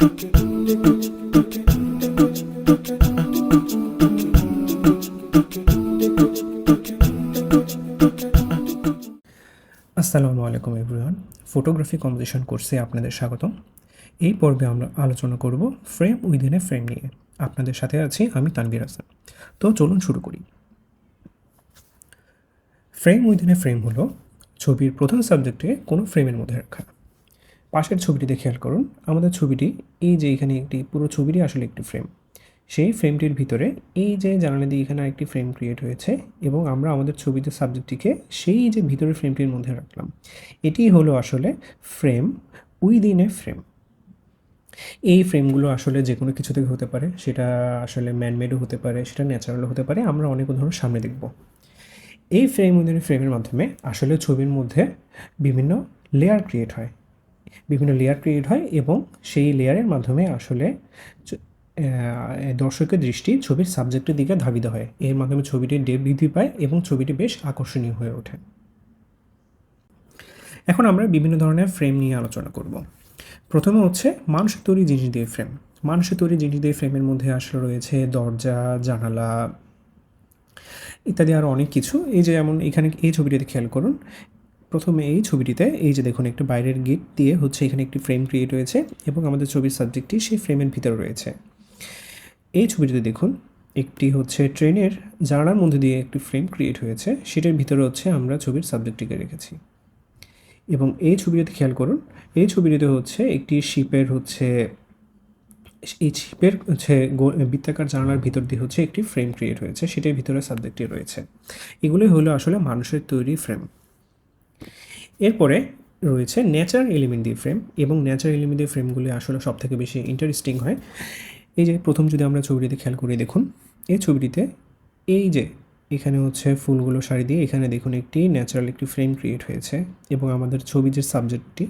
আসসালামু আলাইকুম everyone. Photography composition কোর্সে আপনাদের স্বাগতম। এই পর্বে আমরা আলোচনা করব ফ্রেম উইদিন এ ফ্রেম নিয়ে। আপনাদের সাথে আছি আমি তানভীর হাসান। তো চলুন শুরু করি। ফ্রেম উইদিন এ ফ্রেম হলো ছবির প্রধান সাবজেক্টে কোনো ফ্রেমের মধ্যে রাখা। পাশের ছবিটিতে খেয়াল করুন, আমাদের ছবিটি এই যে এখানে একটি, পুরো ছবিটি আসলে একটি ফ্রেম সেই ফ্রেমটির ভিতরে এই যে জানালা দিয়ে এখানে একটি ফ্রেম ক্রিয়েট হয়েছে এবং আমরা আমাদের ছবিতে সাবজেক্টটিকে সেই যে ভিতরের ফ্রেমটির মধ্যে রাখলাম। এটি হলো আসলে ফ্রেম উইদিন এ ফ্রেম এই ফ্রেমগুলো আসলে যে কোনো কিছু থেকে হতে পারে, সেটা আসলে ম্যানমেডও হতে পারে, সেটা ন্যাচারালও হতে পারে, আমরা অনেক উদাহরণ সামনে দেখব। এই ফ্রেম উইদিন ফ্রেমের মাধ্যমে আসলে ছবির মধ্যে বিভিন্ন লেয়ার ক্রিয়েট হয়। বিভিন্ন লেয়ার ক্রিয়েট হয় এবং সেই লেয়ারের মাধ্যমে আসলে দর্শকের দৃষ্টি ছবির সাবজেক্টের দিকে ধাবিত হয়। এর মাধ্যমে ছবিটির ডেপ বৃদ্ধি পায় এবং ছবিটি বেশ আকর্ষণীয় হয়ে ওঠে। এখন আমরা বিভিন্ন ধরনের ফ্রেম নিয়ে আলোচনা করব। প্রথমে হচ্ছে মানুষের তৈরি জিনিস দিয়ে ফ্রেম মানুষের তৈরি জিনিস দিয়ে ফ্রেমের মধ্যে আসলে রয়েছে দরজা, জানালা ইত্যাদি আরও অনেক কিছু। এই যে যেমন এখানে এই ছবিটিতে খেয়াল করুন প্রথমে এই ছবিটিতে, এই যে দেখুন, একটা বাইরের গেট দিয়ে হচ্ছে এখানে একটি ফ্রেম ক্রিয়েট হয়েছে এবং আমাদের ছবির সাবজেক্টটি সেই ফ্রেমের ভিতরে রয়েছে। এই ছবিটিতে দেখুন, একটি হচ্ছে ট্রেনের জানালার মধ্যে দিয়ে একটি ফ্রেম ক্রিয়েট হয়েছে, সেটার ভিতরে হচ্ছে আমরা ছবির সাবজেক্টটিকে রেখেছি। এবং এই ছবিটিতে খেয়াল করুন, এই ছবিটিতে হচ্ছে একটি শিপের হচ্ছে, এই শিপের হচ্ছে বৃত্তাকার জানালার ভিতর দিয়ে হচ্ছে একটি ফ্রেম ক্রিয়েট হয়েছে, সেটার ভিতরে সাবজেক্টটি রয়েছে। এগুলোই হলো আসলে মানুষের তৈরি ফ্রেম এরপরে রয়েছে ন্যাচারাল এলিমেন্ট দিয়ে ফ্রেম এবং ন্যাচারাল এলিমেন্ট দিয়ে ফ্রেমগুলি আসলে সব থেকে বেশি ইন্টারেস্টিং হয়। এই যে প্রথম যদি আমরা ছবিটিতে খেয়াল করে, দেখুন, এই ছবিটিতে এই যে এখানে হচ্ছে ফুলগুলো সারি দিয়ে, এখানে দেখুন একটি ন্যাচারাল একটি ফ্রেম ক্রিয়েট হয়েছে, এবং আমাদের ছবির যে সাবজেক্টটি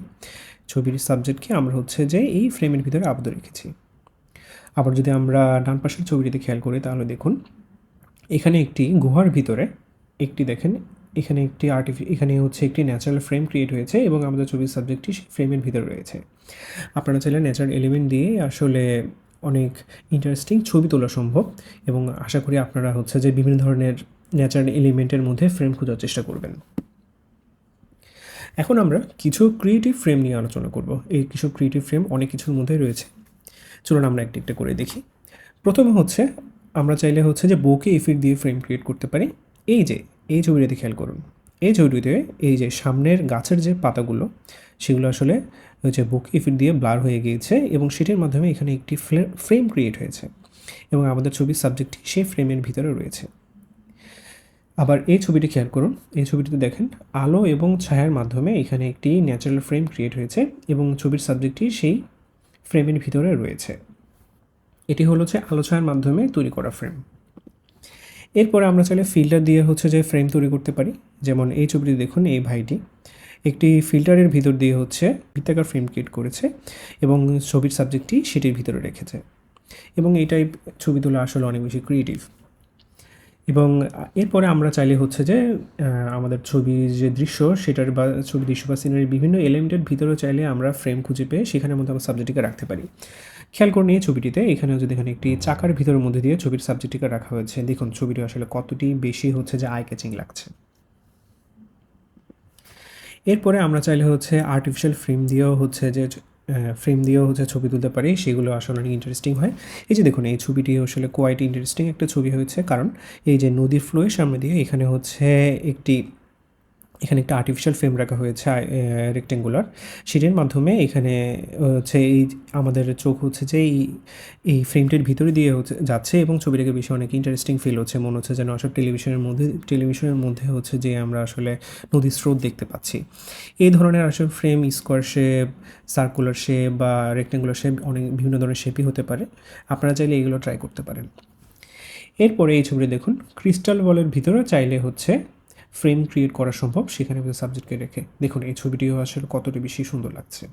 ছবির সাবজেক্টকে আমরা হচ্ছে যে এই ফ্রেমের ভিতরে আবদ্ধ রেখেছি। আবার যদি আমরা ডান পাশের ছবিটিতে খেয়াল করি, তাহলে দেখুন, এখানে একটি গুহার ভিতরে একটি দেখেন এখানে একটি আর্টিফি এখানে হচ্ছে একটি ন্যাচারাল ফ্রেম ক্রিয়েট হয়েছে এবং আমাদের ছবির সাবজেক্টটি সেই ফ্রেমের ভিতরে রয়েছে। আপনারা চাইলে ন্যাচারাল এলিমেন্ট দিয়ে আসলে অনেক ইন্টারেস্টিং ছবি তোলা সম্ভব এবং আশা করি আপনারা হচ্ছে যে বিভিন্ন ধরনের ন্যাচারাল এলিমেন্টের মধ্যে ফ্রেম খোঁজার চেষ্টা করবেন। এখন আমরা কিছু ক্রিয়েটিভ ফ্রেম নিয়ে আলোচনা করব। এই কিছু ক্রিয়েটিভ ফ্রেম অনেক কিছুর মধ্যে রয়েছে। চলুন আমরা একটা একটা করে দেখি। প্রথমে হচ্ছে আমরা চাইলে হচ্ছে যে বোকে ইফেক্ট দিয়ে ফ্রেম ক্রিয়েট করতে পারি। এই যে এই ছবিটাতে খেয়াল করুন। এই ছবিটিতে এই যে সামনের গাছের যে পাতাগুলো, সেগুলো আসলে হচ্ছে বুক ইফেক্ট দিয়ে ব্লার হয়ে গিয়েছে এবং সেটির মাধ্যমে এখানে একটি ফ্রেম ক্রিয়েট হয়েছে এবং আমাদের ছবির সাবজেক্টটি সেই ফ্রেমের ভিতরে রয়েছে। আবার এই ছবিটি খেয়াল করুন, এই ছবিটিতে দেখেন আলো এবং ছায়ার মাধ্যমে এখানে একটি ন্যাচারাল ফ্রেম ক্রিয়েট হয়েছে এবং ছবির সাবজেক্টটি সেই ফ্রেমের ভিতরে রয়েছে। এটি হলো যে আলো ছায়ার মাধ্যমে তৈরি করা ফ্রেম এরপরে আমরা চাইলে ফিল্টার দিয়ে হচ্ছে যে ফ্রেম তৈরি করতে পারি। যেমন এই ছবিটি দেখুন, এই ভাইটি। একটি ফিল্টারের ভিতর দিয়ে হচ্ছে বৃত্তাকার ফ্রেম ক্রিয়েট করেছে এবং ছবির সাবজেক্টটি সেটির ভিতরে রেখেছে। এবং এই টাইপ ছবি তোলা আসলে অনেক বেশি ক্রিয়েটিভ এবং এরপরে আমরা চাইলে হচ্ছে যে আমাদের ছবির যে দৃশ্য, সেটার বা ছবি দৃশ্য বা সিনারির বিভিন্ন এলিমেন্টের ভিতরেও চাইলে আমরা ফ্রেম খুঁজে পেয়ে সেখানের মধ্যে আমরা সাবজেক্টটিকে রাখতে পারি। খেয়াল করুন এই ছবিটিতে, এখানেও যদি এখানে একটি চাকার ভিতরের মধ্যে দিয়ে ছবির সাবজেক্টটিকে রাখা হয়েছে, দেখুন ছবিটি আসলে কতটি বেশি হচ্ছে যে আই ক্যাচিং লাগছে। এরপরে আমরা চাইলে হচ্ছে আর্টিফিশিয়াল ফ্রেম দিয়েও হচ্ছে যে ফ্রেম দিয়েও হচ্ছে ছবি তুলতে পারি, সেগুলো আসলে অনেক ইন্টারেস্টিং হয়। এই যে দেখুন, এই ছবিটি আসলে কোয়াইট ইন্টারেস্টিং একটা ছবি হয়েছে, কারণ এই যে নদীর ফ্লোয়ের সামনে দিয়ে এখানে হচ্ছে একটি এখানে একটা আর্টিফিশিয়াল ফ্রেম রাখা হয়েছে রেক্টেঙ্গুলার সেটির মাধ্যমে এখানে হচ্ছে এই আমাদের চোখ হচ্ছে যে এই এই ফ্রেমটির ভিতরে দিয়ে হচ্ছে, যাচ্ছে এবং ছবিটাকে বেশি অনেক ইন্টারেস্টিং ফিল হচ্ছে। মনে হচ্ছে যেন আসলে টেলিভিশনের মধ্যে টেলিভিশনের মধ্যে হচ্ছে যে আমরা আসলে নদীর স্রোত দেখতে পাচ্ছি। এই ধরনের আসলে frame square shape circular shape বা রেক্টেঙ্গুলার শেপ অনেক বিভিন্ন ধরনের শেপই হতে পারে। আপনারা চাইলে এগুলো ট্রাই করতে পারেন। এরপরে এই ছবিটি দেখুন। ক্রিস্টাল বলের ভিতরে চাইলে হচ্ছে ফ্রেম ক্রিয়েট করা সম্ভব, সেখানে সাবজেক্টকে রেখে। দেখুন, এই ছবিটিও আসলে কতটা বেশি সুন্দর লাগছে।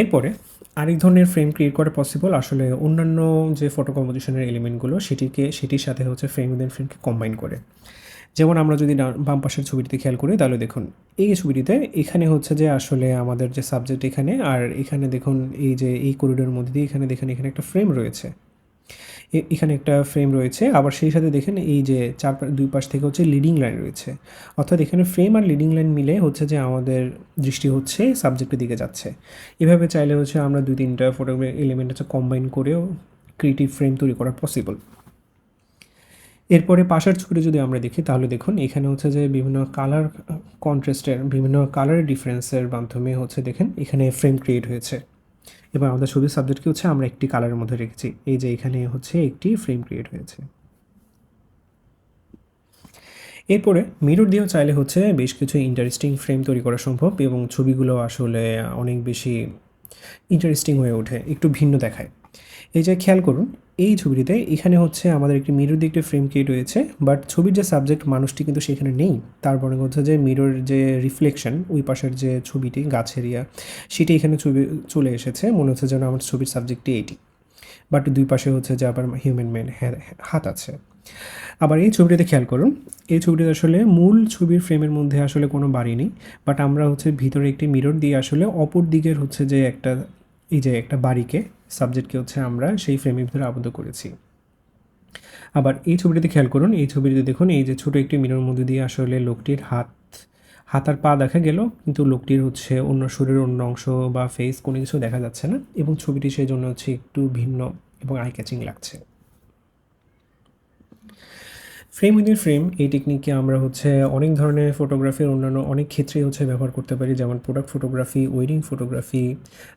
এরপরে আরেক ধরনের ফ্রেম ক্রিয়েট করা পসিবল আসলে অন্যান্য যে ফটো কম্পোজিশনের এলিমেন্টগুলো সেটিকে, সেটির সাথে হচ্ছে ফ্রেম উইদিন ফ্রেমকে কম্বাইন করে। যেমন আমরা যদি বাম পাশের ছবিটিতে খেয়াল করি, তাহলে দেখুন, এই ছবিটিতে এখানে হচ্ছে যে আসলে আমাদের যে সাবজেক্ট এখানে, আর এখানে দেখুন, এই যে এই করিডোরের মধ্যে দিয়ে এখানে দেখেন, এখানে একটা ফ্রেম রয়েছে। এখানে একটা ফ্রেম রয়েছে। আবার সেই সাথে দেখেন এই যে চার দুই পাশ থেকে হচ্ছে লিডিং লাইন রয়েছে। অর্থাৎ এখানে ফ্রেম আর লিডিং লাইন মিলে হচ্ছে যে আমাদের দৃষ্টি হচ্ছে সাবজেক্টের দিকে যাচ্ছে। এভাবে চাইলে হচ্ছে আমরা দুই তিনটা ফটোগ্রাফি এলিমেন্ট হচ্ছে কম্বাইন করেও ক্রিয়েটিভ ফ্রেম তৈরি করা পসিবল এরপরে পাশের ছবিটি যদি আমরা দেখি, তাহলে দেখুন এখানে হচ্ছে যে বিভিন্ন কালার কন্ট্রাস্টের বিভিন্ন কালারের ডিফারেন্সের মাধ্যমে হচ্ছে দেখেন এখানে ফ্রেম ক্রিয়েট হয়েছে। এবং আমাদের ছবির সাবজেক্টকে হচ্ছে? আমরা একটি কালারের মধ্যে রেখেছি। এই যে এখানে হচ্ছে একটি ফ্রেম ক্রিয়েট হয়েছে। এরপরে মিরর দিয়েও চাইলে হচ্ছে বেশ কিছু ইন্টারেস্টিং ফ্রেম তৈরি করা সম্ভব এবং ছবিগুলো আসলে অনেক বেশি ইন্টারেস্টিং হয়ে ওঠে, একটু ভিন্ন দেখায়। এই যে খেয়াল করুন এই ছবিটিতে এখানে হচ্ছে আমাদের একটি মিরর দিয়ে একটি ফ্রেম ক্রিয়েট হয়েছে বাট ছবির যে সাবজেক্ট মানুষটি কিন্তু সেখানে নেই। তার তারপরে হচ্ছে যে মিরর যে রিফ্লেকশন ওই পাশের যে ছবিটি, গাছ এরিয়া, সেটি এখানে ছবি, চলে এসেছে। মনে হচ্ছে যেন আমার ছবির সাবজেক্টটি এইটি বাট দুই পাশে হচ্ছে যে আবার হিউম্যান ম্যান হাত আছে। আবার এই ছবিটিতে খেয়াল করুন, এই ছবিটিতে আসলে মূল ছবির ফ্রেমের মধ্যে আসলে কোনো বাড়ি নেই। বাট আমরা হচ্ছে ভিতরে একটি মিরর দিয়ে আসলে অপর দিকের হচ্ছে যে একটা, এই যে একটা বাড়িকে সাবজেক্টকে হচ্ছে আমরা সেই ফ্রেমের ভিতরে আবদ্ধ করেছি। আবার এই ছবিটিতে খেয়াল করুন, এই ছবিটিতে দেখুন, এই যে ছোট একটি মিরর মধ্যে দিয়ে আসলে লোকটির হাত হাত আর পা দেখা গেল, কিন্তু লোকটির হচ্ছে অন্য শরীরের অন্য অংশ বা ফেস কোনো কিছু দেখা যাচ্ছে না এবং ছবিটি সেই জন্য হচ্ছে একটু ভিন্ন এবং আই ক্যাচিং লাগছে। ফ্রেম উইদিন ফ্রেম এই টেকনিককে আমরা হচ্ছে অনেক ধরনের ফটোগ্রাফির অন্যান্য অনেক ক্ষেত্রেই হচ্ছে ব্যবহার করতে পারি, যেমন প্রোডাক্ট ফটোগ্রাফি ওয়েডিং ফটোগ্রাফি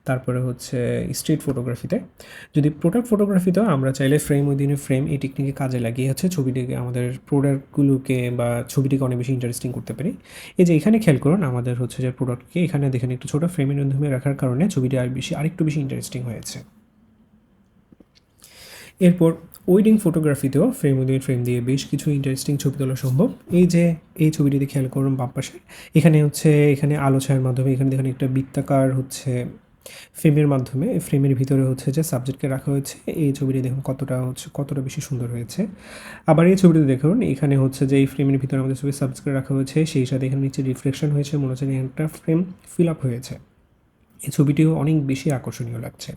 তারপরে হচ্ছে স্ট্রিট ফটোগ্রাফিতে যদি প্রোডাক্ট ফটোগ্রাফিতেও আমরা চাইলে ফ্রেম উইদিনে ফ্রেম এই টেকনিকে কাজে লাগিয়ে হচ্ছে ছবিটিকে, আমাদের প্রোডাক্টগুলোকে বা ছবিটিকে অনেক বেশি ইন্টারেস্টিং করতে পারি। এই যে এখানে খেয়াল করুন, আমাদের হচ্ছে যে প্রোডাক্টকে এখানে দেখেন একটু ছোটো ফ্রেমের মাধ্যমে রাখার কারণে ছবিটি আর বেশি, আরেকটু বেশি ইন্টারেস্টিং হয়েছে। এরপর ওয়েডিং ফটোগ্রাফিতেও ফ্রেম উইদিন ফ্রেম দিয়ে বেশ কিছু ইন্টারেস্টিং ছবি তোলা সম্ভব। এই যে, এই ছবিটিতে খেয়াল করুন বাম পাশে, এখানে হচ্ছে, এখানে আলো ছায়ার মাধ্যমে, এখানে দেখুন একটা বৃত্তাকার হচ্ছে ফ্রেমের মাধ্যমে ফ্রেমের ভিতরে হচ্ছে যে সাবজেক্টকে রাখা হয়েছে। এই ছবিটি দেখুন কতটা হচ্ছে, কতটা বেশি সুন্দর হয়েছে। আবার এই ছবিটিতে দেখুন, এখানে হচ্ছে যে এই ফ্রেমের ভিতরে আমাদের ছবি সাবজেক্ট রাখা হয়েছে, সেই সাথে এখানে নিচে রিফ্লেকশন হয়েছে, মনে হচ্ছে একটা ফ্রেম ফিল আপ হয়েছে। এই ছবিটিও অনেক বেশি আকর্ষণীয় লাগছে।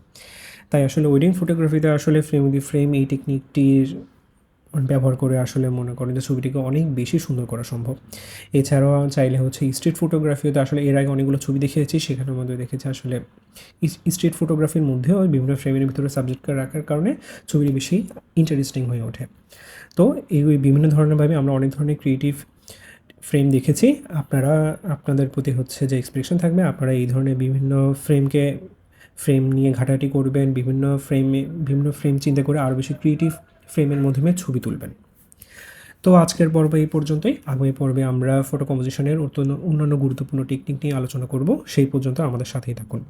তাই আসলে ওয়েডিং ফটোগ্রাফিতে আসলে ফ্রেম উইথ ফ্রেম এই টেকনিকটির ব্যবহার করে আসলে মনে করেন যে ছবিটিকে অনেক বেশি সুন্দর করা সম্ভব। এছাড়াও চাইলে হচ্ছে স্ট্রিট ফটোগ্রাফিতে আসলে এর আগে অনেকগুলো ছবি দেখিয়েছি, সেখানের মধ্যে দেখেছি আসলে স্ট্রিট ফটোগ্রাফির মধ্যেও বিভিন্ন ফ্রেমের ভিতরে সাবজেক্টকে রাখার কারণে ছবিটি বেশি ইন্টারেস্টিং হয়ে ওঠে। তো এই বিভিন্ন ধরনেরভাবে আমরা অনেক ধরনের ক্রিয়েটিভ ফ্রেম দেখেছি, আপনারা, আপনাদের প্রতি হচ্ছে যে এক্সপ্রেশন থাকবে, আপনারা এই ধরনের বিভিন্ন ফ্রেমকে ফ্রেম নিয়ে ঘাটাঘাটি করবেন, বিভিন্ন ফ্রেমে বিভিন্ন ফ্রেম চিন্তা করে আরও বেশি ক্রিয়েটিভ ফ্রেমের মাধ্যমে ছবি তুলবেন। তো আজকের পর্ব এই পর্যন্তই। আগামী পর্বে আমরা ফটো কম্পোজিশনের অত্যন্ত, অন্যান্য গুরুত্বপূর্ণ টেকনিক নিয়ে আলোচনা করব। সেই পর্যন্ত আমাদের সাথেই থাকুন।